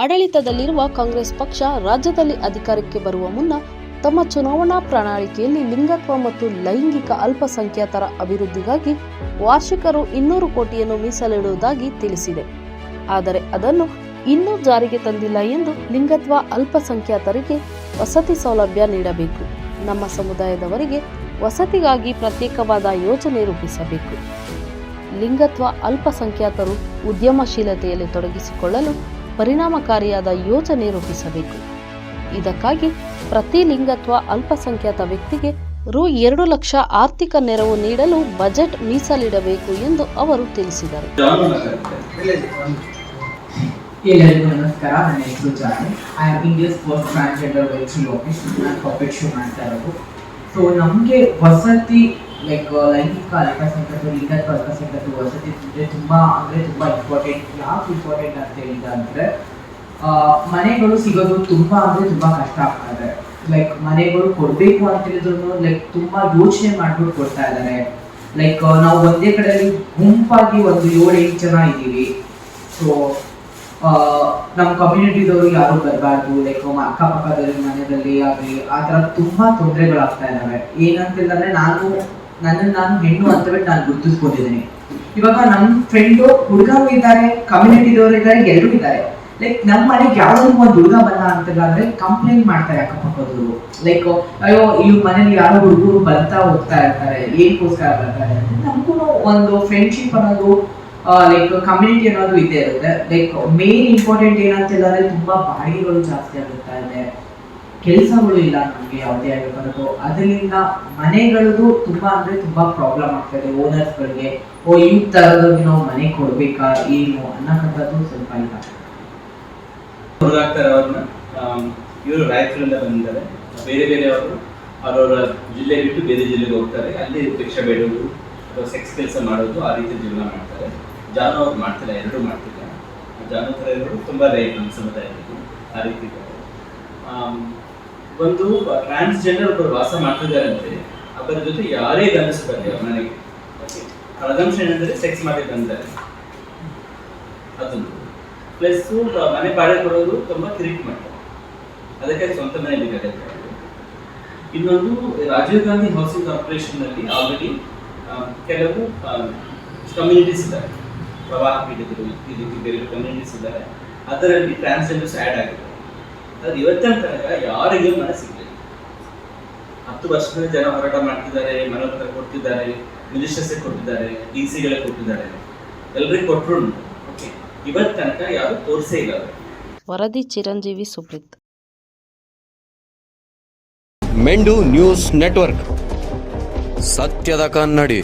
ಆಡಳಿತದಲ್ಲಿರುವ ಕಾಂಗ್ರೆಸ್ ಪಕ್ಷ ರಾಜ್ಯದಲ್ಲಿ ಅಧಿಕಾರಕ್ಕೆ ಬರುವ ಮುನ್ನ ತಮ್ಮ ಚುನಾವಣಾ ಪ್ರಣಾಳಿಕೆಯಲ್ಲಿ ಲಿಂಗತ್ವ ಮತ್ತು ಲೈಂಗಿಕ ಅಲ್ಪಸಂಖ್ಯಾತರ ಅಭಿವೃದ್ಧಿಗಾಗಿ ವಾರ್ಷಿಕರು ಇನ್ನೂರು ಕೋಟಿಯನ್ನು ಮೀಸಲಿಡುವುದಾಗಿ ತಿಳಿಸಿದೆ. ಆದರೆ ಅದನ್ನು ಇನ್ನೂ ಜಾರಿಗೆ ತಂದಿಲ್ಲ ಎಂದು ಲಿಂಗತ್ವ ಅಲ್ಪಸಂಖ್ಯಾತರಿಗೆ ವಸತಿ ಸೌಲಭ್ಯ ನೀಡಬೇಕು. ನಮ್ಮ ಸಮುದಾಯದವರಿಗೆ ವಸತಿಗಾಗಿ ಪ್ರತ್ಯೇಕವಾದ ಯೋಜನೆ ರೂಪಿಸಬೇಕು. ಲಿಂಗತ್ವ ಅಲ್ಪಸಂಖ್ಯಾತರು ಉದ್ಯಮಶೀಲತೆಯಲ್ಲಿ ತೊಡಗಿಸಿಕೊಳ್ಳಲು ಪರಿಣಾಮಕಾರಿಯಾದ ಯೋಜನೆ ರೂಪಿಸಬೇಕು. ಇದಕ್ಕಾಗಿ ಪ್ರತಿ ಲಿಂಗತ್ವ ಅಲ್ಪಸಂಖ್ಯಾತ ವ್ಯಕ್ತಿಗೆ ರು ಎರಡು ಲಕ್ಷ ಆರ್ಥಿಕ ನೆರವು ನೀಡಲು ಬಜೆಟ್ ಮೀಸಲಿಡಬೇಕು ಎಂದು ಅವರು ತಿಳಿಸಿದರು. ಎಲ್ಲರಿಗೂ ನಮಸ್ಕಾರ. ನನ್ನ ಹೆಸರು Johnny I am India's first transgender ವೆಲ್ಚಿ Lokesh ನಾನು ಪಪೆಟ್ ಶೋ ಮಾಡ್ತಾ ಇರೋದು ಸೊ ನಮಗೆ ವಸತಿ ಲೈಕ್ ಲೈಂಗಿಕ ಅಲ್ಪಸಂಖ್ಯಾತರು ಲಿಂಗತ್ವ ಅಲ್ಪಸಂಖ್ಯಾತರು ವಸತಿ ಅಂದರೆ ತುಂಬ ಅಂದರೆ ತುಂಬ ಇಂಪಾರ್ಟೆಂಟ್ ಯಾಕೆ ಇಂಪಾರ್ಟೆಂಟ್ ಅಂತ ಹೇಳಿದ ಅಂದರೆ ಮನೆಗಳು ಸಿಗೋದು ತುಂಬ ಅಂದರೆ ತುಂಬ ಕಷ್ಟ ಆಗ್ತಾ ಇದೆ. ಲೈಕ್ ಮನೆಗಳು ಕೊಡಬೇಕು ಅಂತ ಹೇಳಿದ್ರು ಲೈಕ್ ತುಂಬ ಯೋಚನೆ ಮಾಡ್ಬಿಟ್ಟು ಕೊಡ್ತಾ ಇದ್ದಾರೆ ಲೈಕ್ ನಾವು ಒಂದೇ ಕಡೆಯಲ್ಲಿ ಗುಂಪಾಗಿ ಒಂದು ಏಳು ಎಂಟು ಜನ ಇದ್ದೀವಿ. ಸೊ ನಮ್ಮ ಕಮ್ಯುನಿಟಿದವರು ಯಾರು ಬರಬಾರ್ದು. ಲೈಕ್ ಅಕ್ಕಪಕ್ಕದಲ್ಲಿ, ಮನೆಯಲ್ಲಿ ಆಗಲಿ ಆ ಥರ ತುಂಬಾ ತೊಂದರೆಗಳಾಗ್ತಾ ಇದ್ದಾವೆ ಏನಂತಂದ್ರೆ ನಾನು ನನ್ನನ್ನು ನಾನು ಹೆಣ್ಣು ಅಂತ ಬಿಟ್ಟು ನಾನು ಗುರುತಿಸ್ಕೊಂಡಿದ್ದೀನಿ. ಇವಾಗ ನಮ್ಮ ಫ್ರೆಂಡು ಹುಡುಗರು ಇದ್ದಾರೆ ಕಮ್ಯುನಿಟಿದವರು ಇದ್ದಾರೆ ಎಲ್ಲರೂ ಇದ್ದಾರೆ. ಲೈಕ್ ನಮ್ಮ ಮನೆಗೆ ಯಾವ್ದಾದ್ರು ಒಂದು ಹುಡುಗ ಬಲ್ಲ ಅಂತ ಅಂದ್ರೆ ಕಂಪ್ಲೇಂಟ್ ಮಾಡ್ತಾರೆ ಅಕ್ಕಪಕ್ಕದವರು ಲೈಕ್ ಅಯ್ಯೋ ಇವ್ರ ಮನೇಲಿ ಯಾರೋ ಹುಡುಗರು ಬರ್ತಾ ಹೋಗ್ತಾ ಇರ್ತಾರೆ ಏನಕ್ಕೋಸ್ಕರ ಬರ್ತಾರೆ ನಮಗೂ ಒಂದು ಫ್ರೆಂಡ್ಶಿಪ್ ಅನ್ನೋದು ಲೈಕ್ ಕಮ್ಯುನಿಟಿ ಅನ್ನೋದು ಇದ್ದೇ ಇರುತ್ತೆ. ಲೈಕ್ ಮೇನ್ ಇಂಪಾರ್ಟೆಂಟ್ ಏನಂತ ಹೇಳಿದ್ರೆ ತುಂಬಾ ಬಾಡಿಗೆಗಳು ಜಾಸ್ತಿ ಆಗುತ್ತಾ ಇದೆ. ಕೆಲಸಗಳು ಇಲ್ಲ ನಮಗೆ ಯಾವುದೇ ಆಗಿರ್ಬಾರ್ದು ಅದರಿಂದ ಮನೆಗಳದ್ದು ತುಂಬಾ ಅಂದ್ರೆ ತುಂಬಾ ಪ್ರಾಬ್ಲಮ್ ಆಗ್ತದೆ. ಓನರ್ಸ್ಗಳಿಗೆ ಓ, ಈ ತರದವ್ರಿಗೆ ನಾವು ಮನೆ ಕೊಡ್ಬೇಕಾ, ಏನು? ಅನ್ನಕಂತದ್ದು ಸ್ವಲ್ಪ ಇಲ್ಲ ಅವ್ರನ್ನ. ಇವರು ರಾಯಚೂರಿಂದ ಬಂದಿದ್ದಾರೆ. ಬೇರೆ ಬೇರೆ ಅವರು ಅವರವರ ಜಿಲ್ಲೆ ಬಿಟ್ಟು ಬೇರೆ ಜಿಲ್ಲೆಗೆ ಹೋಗ್ತಾರೆ. ಅಲ್ಲಿ ಭಿಕ್ಷೆ ಬೇಡೋದು ಅಥವಾ ಸೆಕ್ಸ್ ಕೆಲಸ ಮಾಡೋದು ಆ ರೀತಿ ಜೀವನ ಮಾಡ್ತಾರೆ. ಜಾನು ಅವ್ರು ಮಾಡ್ತಿಲ್ಲ, ಎರಡೂ ಮಾಡ್ತಿಲ್ಲ. ಜಾನು ಥರ ಇರೋರು ತುಂಬ ರೈಟ್ ನಮ್ಮ ಸಮುದಾಯದಲ್ಲಿ. ಆ ರೀತಿ ಒಂದು ಟ್ರಾನ್ಸ್ಜೆಂಡರ್ ಒಬ್ಬರು ವಾಸ ಮಾಡ್ತಿದ್ದಾರೆ ಅಂದ್ರೆ ಅವರ ಜೊತೆ ಯಾರೇ ಗಂಡಸು ಅವ್ರ ಮನೆಗೆ. ಏನಂದ್ರೆ ಸೆಕ್ಸ್ ಮಾಡಿ ಬಂದಿದ್ದಾರೆ ಅದೊಂದು. ಪ್ಲಸ್ ಮನೆ ಬಾಳೆ ಕೊಡೋದು ತುಂಬಾ ಕಿರಿಕ್ ಮಾಡ್ತಾರೆ ಅದಕ್ಕೆ ಸ್ವಂತ ಮನೆಯಲ್ಲಿ ಬೇಕಾಗುತ್ತೆ ಇನ್ನೊಂದು, ರಾಜೀವ್ ಗಾಂಧಿ ಹೌಸಿಂಗ್ ಕಾರ್ಪೊರೇಷನ್ನಲ್ಲಿ ಆಲ್ರೆಡಿ ಕೆಲವು ಕಮ್ಯುನಿಟೀಸ್ ಇದ್ದಾರೆ. ಪ್ರವಾಹ ಪೀಡಿತರು ಬೇರೆ ಕಮ್ಯುನಿಟೀಸ್ ಇದ್ದಾರೆ. ಅದರಲ್ಲಿ ಟ್ರಾನ್ಸ್ಜೆಂಡರ್ಸ್ ಆ್ಯಡ್ ಆಗಿದೆ. ಅದು ಇವತ್ತಿನ ತನಕ ಯಾರಿಗೂ ಮನೆ ಸಿಗಲಿಲ್ಲ ಹತ್ತು ವರ್ಷದಿಂದ ಜನ ಹೋರಾಟ ಮಾಡ್ತಿದ್ದಾರೆ ಮನೋತ್ತರ ಕೊಡ್ತಿದ್ದಾರೆ ಮಿನಿಸ್ಟರ್ಸ್ ಕೊಟ್ಟಿದ್ದಾರೆ ಡಿ ಸಿಗಳೇ ಕೊಟ್ಟಿದ್ದಾರೆ. ಎಲ್ರಿಗೂ ಕೊಟ್ಟರು ಓಕೆ ಇವತ್ತು ತನಕ ಯಾರು ತೋರಿಸೇ ಇಲ್ಲ ವರದಿ ಚಿರಂಜೀವಿ ಸುಪ್ರೀತ್. ಮೆಂಡು ನ್ಯೂಸ್ ನೆಟ್ವರ್ಕ್. ಸತ್ಯದ ಕನ್ನಡಿ.